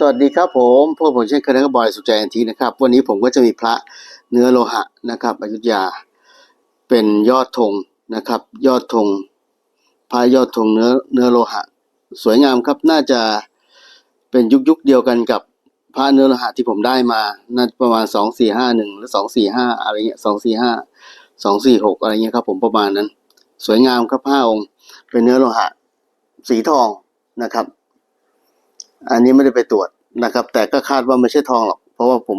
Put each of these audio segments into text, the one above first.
สวัสดีครับผมพวกผมเช่นเคยนะครับบอยสุขใจอันทีนะครับ วันนี้ผมก็จะมีพระเนื้อโลหะนะครับอยุธยาเป็นยอดธงนะครับ ยอดธงพระยอดธงเนื้อเนื้อโลหะ สวยงามครับน่าจะเป็นยุคยุคเดียวกันกับพระเนื้อโลหะที่ผมได้มาน่าประมาณสองสี่ห้าหนึ่งหรือสองสี่ห้าอะไรเงี้ยสองสี่ห้าสองสี่หกอะไรเงี้ยครับผมประมาณนั้น สวยงามครับห้าองค์ เป็นเนื้อโลหะ สีทองนะครับ อันนี้ไม่ได้ไปตรวจนะครับ แต่ก็คาดว่าไม่ใช่ทองหรอก เพราะว่าผม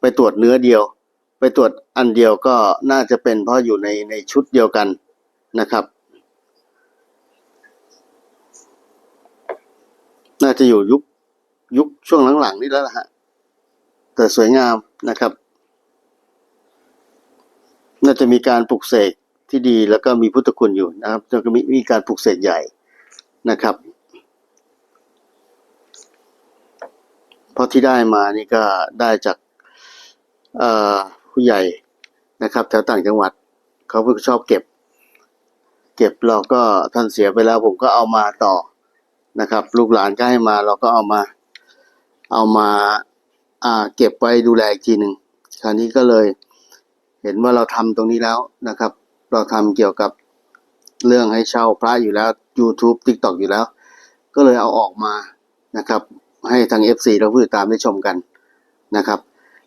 ไปตรวจเนื้อเดียว ไปตรวจอันเดียวก็น่าจะเป็นเพราะอยู่ในในชุดเดียวกันนะครับ น่าจะอยู่ยุคยุคช่วงหลังๆนี่แล้วล่ะฮะแต่สวยงามนะครับ น่าจะมีการปลุกเสกที่ดีแล้วก็มีพุทธคุณอยู่นะครับแล้วก็มีมีการปลุกเสกใหญ่นะครับ เพ ราะที่ได้มานี่ก็ได้จากผู้ใหญ่นะครับแถวต่างจังหวัดเขาเพิ่งชอบเก็บ เก็บเราก็ท่านเสียไปแล้ว ผมก็เอามาต่อนะครับ ลูกหลานก็ให้มาเราก็เอามา เอามาอ่าเก็บไว้ดูแลอีกทีหนึ่งคราวนี้ก็เลย เห็นว่าเราทำตรงนี้แล้วนะครับ เราทำเกี่ยวกับเรื่องให้เช่าพระอยู่แล้ว YouTube TikTok อยู่แล้ว ก็เลยเอาออกมานะครับ ให้ทาง FC และผู้ติดตามได้ชมกันนะครับ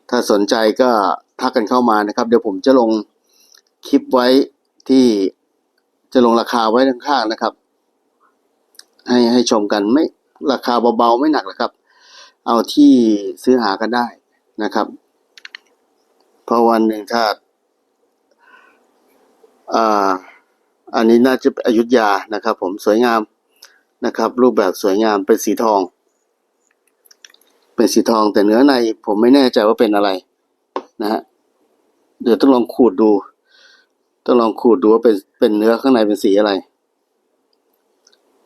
ถ้าสนใจก็ทักกันเข้ามานะครับ เดี๋ยวผมจะลงคลิปไว้ที่จะลงราคาไว้ข้างๆนะครับ ให้ให้ชมกันไม่ราคาเบาๆไม่หนักหรอกครับ เอาที่ซื้อหากันได้นะครับเพราะวันหนึ่งถ้าอ่าอันนี้น่าจะเป็นอยุธยานะครับ ผมสวยงามนะครับ รูปแบบสวยงามเป็นสีทอง เป็นสีทองแต่เนื้อในผมไม่แน่ใจว่าเป็นอะไรนะฮะเดี๋ยวต้องลองขูดดู ต้องลองขูดดูว่าเป็นเป็นเนื้อข้างในเป็นสีอะไร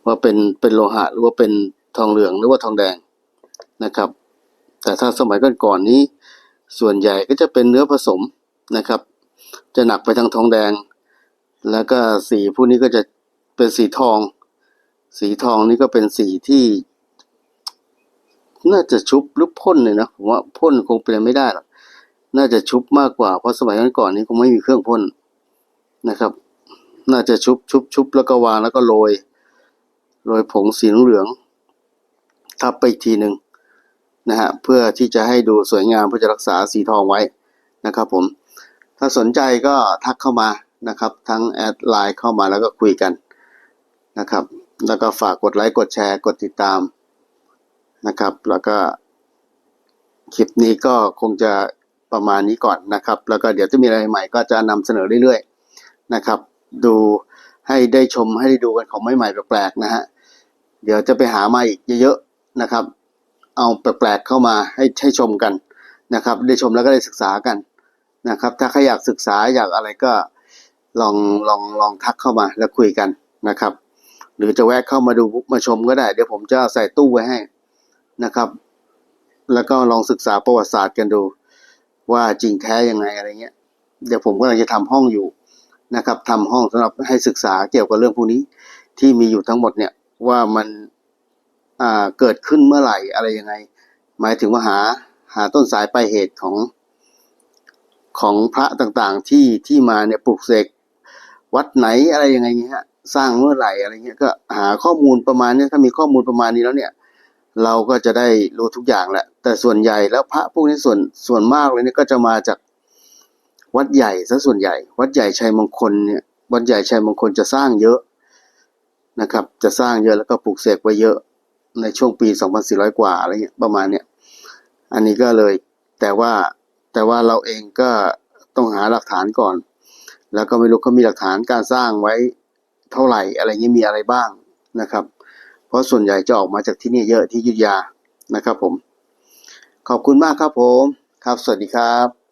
ว่าเป็นเป็นโลหะหรือว่าเป็นทองเหลืองหรือว่าทองแดงนะครับ แต่ถ้าสมัยก่อนๆนี้ ส่วนใหญ่ก็จะเป็นเนื้อผสมนะครับ จะหนักไปทางทองแดง แล้วก็สีพวกนี้ก็จะเป็นสีทอง สีทองนี่ก็เป็นสีที่ น่าจะชุบหรือพ่นเลยนะผมว่าพ่นคงเป็นไม่ได้หรอกน่าจะชุบมากกว่าเพราะสมัยก่อนนี้คงไม่มีเครื่องพ่นนะครับ น่าจะชุบชุบชุบแล้วก็วางแล้วก็โรยโรยผงสีเหลืองทับไปอีกทีหนึ่งนะฮะเพื่อที่จะให้ดูสวยงามเพื่อจะรักษาสีทองไว้นะครับผมถ้าสนใจก็ทักเข้ามานะครับ ทั้งแอดไลน์เข้ามาแล้วก็คุยกันนะครับ แล้วก็ฝากกดไลค์กดแชร์กดติดตาม นะครับ แล้วก็คลิปนี้ก็คงจะประมาณนี้ก่อนนะครับ แล้วก็เดี๋ยวจะมีอะไรใหม่ก็จะนำเสนอเรื่อยๆนะครับ ดูให้ได้ชมให้ได้ดูกันของใหม่ๆแปลกๆนะฮะเดี๋ยวจะไปหามาอีกเยอะๆนะครับ เอาแปลกๆเข้ามาให้ให้ชมกันนะครับ ได้ชมแล้วก็ได้ศึกษากันนะครับ ถ้าใครอยากศึกษาอยากอะไรก็ลองลองลองทักเข้ามาแล้วคุยกันนะครับ หรือจะแวะเข้ามาดูมาชมก็ได้ เดี๋ยวผมจะใส่ตู้ไว้ให้ นะครับ แล้วก็ลองศึกษาประวัติศาสตร์กันดู ว่าจริงแท้ยังไงอะไรเงี้ย เดี๋ยวผมกำลังจะทำห้องอยู่นะครับทำห้องสำหรับให้ศึกษาเกี่ยวกับเรื่องพวกนี้ ที่มีอยู่ทั้งหมดเนี่ยว่ามันอ่าเกิดขึ้นเมื่อไหร่อะไรยังไง หมายถึงว่าหาหาต้นสายปลายเหตุของของพระต่างๆที่ที่มาเนี่ยปลูกเสกวัดไหนอะไรยังไงเงี้ยสร้างเมื่อไหร่อะไรเงี้ยก็หาข้อมูลประมาณเนี้ยถ้ามีข้อมูลประมาณนี้แล้วเนี่ย เราก็จะได้รู้ทุกอย่างแหละ แต่ส่วนใหญ่แล้วพระพวกนี้ส่วนส่วนมากเลยเนี่ยก็จะมาจากวัดใหญ่ซะส่วนใหญ่ วัดใหญ่ชัยมงคลเนี่ยวัดใหญ่ชัยมงคลจะสร้างเยอะนะครับ จะสร้างเยอะแล้วก็ปลูกเสกไว้เยอะในช่วงปี 2400 กว่าอะไรเงี้ยประมาณเนี้ยอันนี้ก็เลยแต่ว่าแต่ว่าเราเองก็ต้องหาหลักฐานก่อน แล้วก็ไม่รู้เขามีหลักฐานการสร้างไว้เท่าไหร่อะไรเงี้ยมีอะไรบ้างนะครับ ราะส่วนใหญ่จะออกมาจากที่นี่เยอะที่ยุธยานะครับผม ขอบคุณมากครับผม ครับ สวัสดีครับ